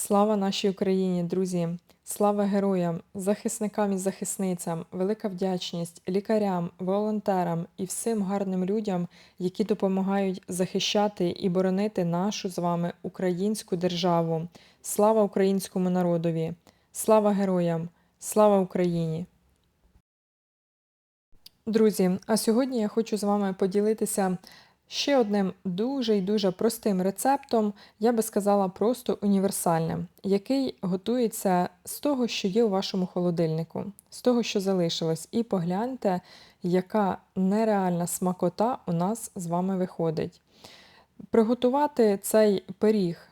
Слава нашій Україні, друзі! Слава героям, захисникам і захисницям, велика вдячність лікарям, волонтерам і всім гарним людям, які допомагають захищати і боронити нашу з вами українську державу. Слава українському народові! Слава героям! Слава Україні! Друзі, а сьогодні я хочу з вами поділитися ще одним дуже і дуже простим рецептом, я би сказала, просто універсальним, який готується з того, що є у вашому холодильнику, з того, що залишилось. І погляньте, яка нереальна смакота у нас з вами виходить. Приготувати цей пиріг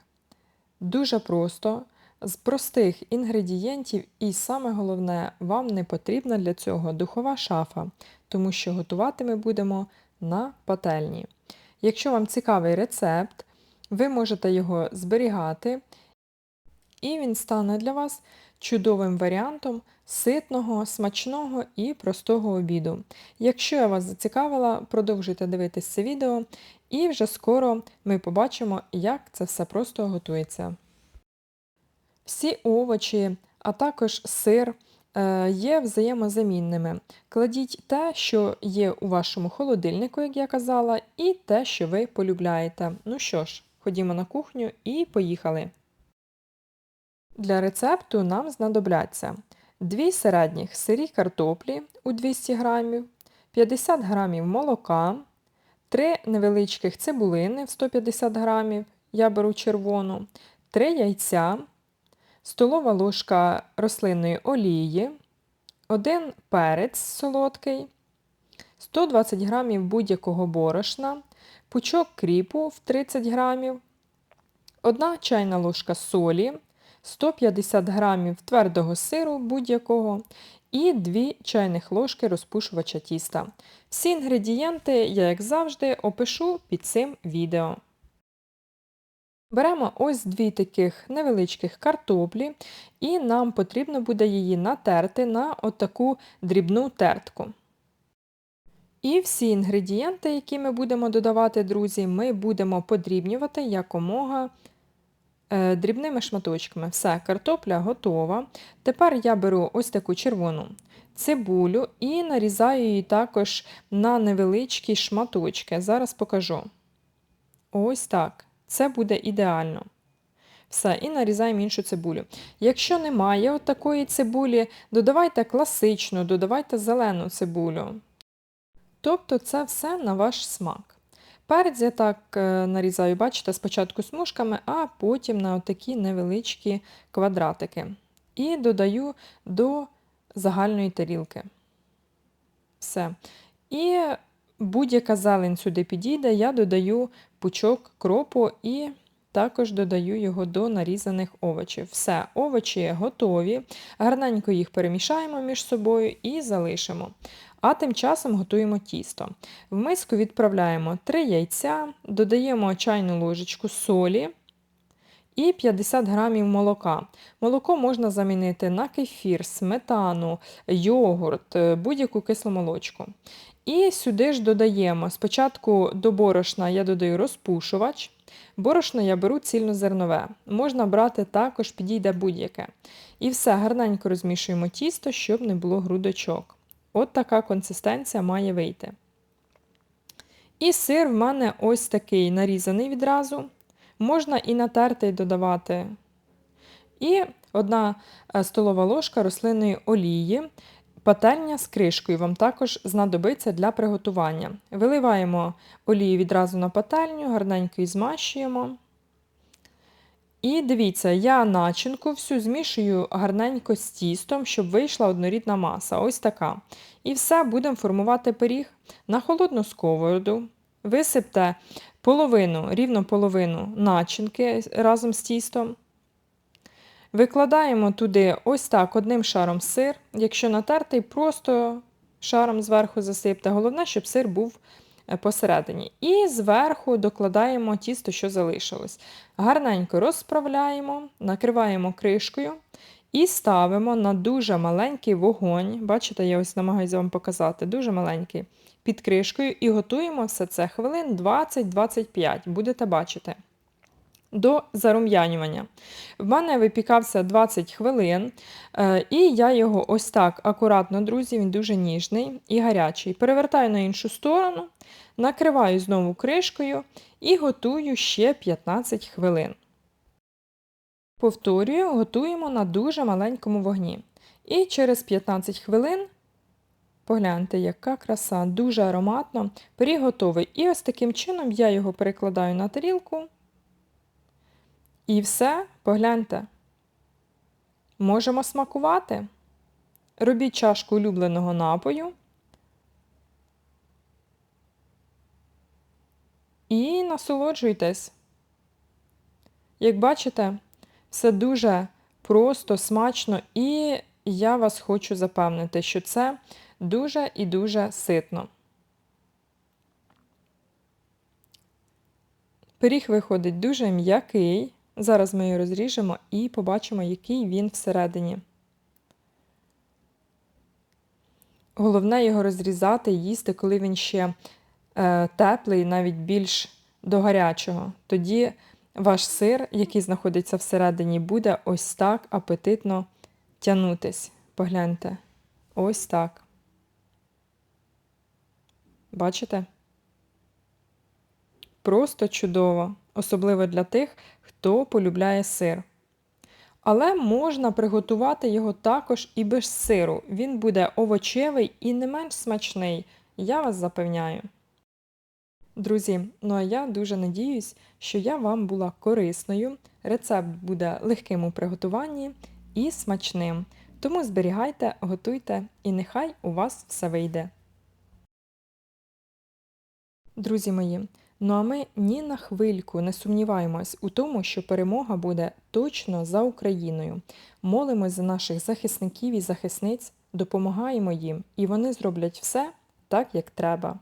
дуже просто. З простих інгредієнтів, і саме головне, вам не потрібна для цього духова шафа, тому що готувати ми будемо на пательні. Якщо вам цікавий рецепт, ви можете його зберігати, і він стане для вас чудовим варіантом ситного, смачного і простого обіду. Якщо я вас зацікавила, продовжуйте дивитися це відео, і вже скоро ми побачимо, як це все просто готується. Всі овочі, а також сир е, є взаємозамінними. Кладіть те, що є у вашому холодильнику, як я казала, і те, що ви полюбляєте. Ну що ж, ходімо на кухню і поїхали. Для рецепту нам знадобляться 2 середніх сирі картоплі у 200 г, 50 г молока, 3 невеличких цибулини в 150 г, я беру червону, 3 яйця столова ложка рослинної олії, 1 перець солодкий, 120 г будь-якого борошна, пучок кріпу в 30 г, 1 чайна ложка солі, 150 г твердого сиру будь-якого і 2 чайних ложки розпушувача тіста. Всі інгредієнти я, як завжди, опишу під цим відео. Беремо ось дві таких невеличких картоплі, і нам потрібно буде її натерти на отаку дрібну тертку. І всі інгредієнти, які ми будемо додавати, друзі, ми будемо подрібнювати якомога е, дрібними шматочками. Все, картопля готова. Тепер я беру ось таку червону цибулю і нарізаю її також на невеличкі шматочки. Зараз покажу. Ось так. Це буде ідеально. Все, і нарізаємо іншу цибулю. Якщо немає такої цибулі, додавайте класичну, додавайте зелену цибулю. Тобто це все на ваш смак. Перець я так е, нарізаю, бачите, спочатку смужками, а потім на такі невеличкі квадратики. І додаю до загальної тарілки. Все. І будь-яка зелень сюди підійде, я додаю пучок кропу і також додаю його до нарізаних овочів. Все, овочі готові, гарненько їх перемішаємо між собою і залишимо. А тим часом готуємо тісто. В миску відправляємо 3 яйця, додаємо чайну ложечку солі і 50 грамів молока. Молоко можна замінити на кефір, сметану, йогурт, будь-яку кисломолочку. І сюди ж додаємо. Спочатку до борошна я додаю розпушувач. Борошно я беру цільнозернове. Можна брати також, підійде будь-яке. І все, гарненько розмішуємо тісто, щоб не було грудочок. От така консистенція має вийти. І сир в мене ось такий нарізаний відразу. Можна і натертий додавати. І одна е, столова ложка рослинної олії. Пательня з кришкою вам також знадобиться для приготування. Виливаємо олію відразу на пательню, гарненько її змащуємо. І дивіться, я начинку всю змішую гарненько з тістом, щоб вийшла однорідна маса. Ось така. І все, будемо формувати пиріг на холодну сковороду. Висипте половину, рівно половину начинки разом з тістом. Викладаємо туди ось так одним шаром сир. Якщо натертий, просто шаром зверху засипте. Головне, щоб сир був е, посередині. І зверху докладаємо тісто, що залишилось. Гарненько розправляємо, накриваємо кришкою і ставимо на дуже маленький вогонь. Бачите, я ось намагаюся вам показати, дуже маленький під кришкою, і готуємо все це хвилин 20-25, будете бачити. До зарум'янювання. В мене випікався 20 хвилин, е, і я його ось так акуратно, друзі, він дуже ніжний і гарячий. Перевертаю на іншу сторону, накриваю знову кришкою і готую ще 15 хвилин. Повторюю, готуємо на дуже маленькому вогні. І через 15 хвилин, погляньте, яка краса, дуже ароматно, пиріг готовий. І ось таким чином я його перекладаю на тарілку. І все, погляньте. Можемо смакувати. Робіть чашку улюбленого напою. І насолоджуйтесь. Як бачите, все дуже просто, смачно, і я вас хочу запевнити, що це дуже і дуже ситно. Пиріг виходить дуже м'який. Зараз ми його розріжемо і побачимо, який він всередині. Головне його розрізати і їсти, коли він ще е, теплий, навіть більш до гарячого. Тоді ваш сир, який знаходиться всередині, буде ось так апетитно тянутись. Погляньте. Ось так. Бачите? Просто чудово, особливо для тих, хто полюбляє сир. Але можна приготувати його також і без сиру. Він буде овочевий і не менш смачний, я вас запевняю. Друзі, ну а я дуже надіюсь, що я вам була корисною. Рецепт буде легким у приготуванні і смачним. Тому зберігайте, готуйте і нехай у вас все вийде. Друзі мої, ну а ми ні на хвильку не сумніваємось у тому, що перемога буде точно за Україною. Молимось за наших захисників і захисниць, допомагаємо їм, і вони зроблять все так, як треба.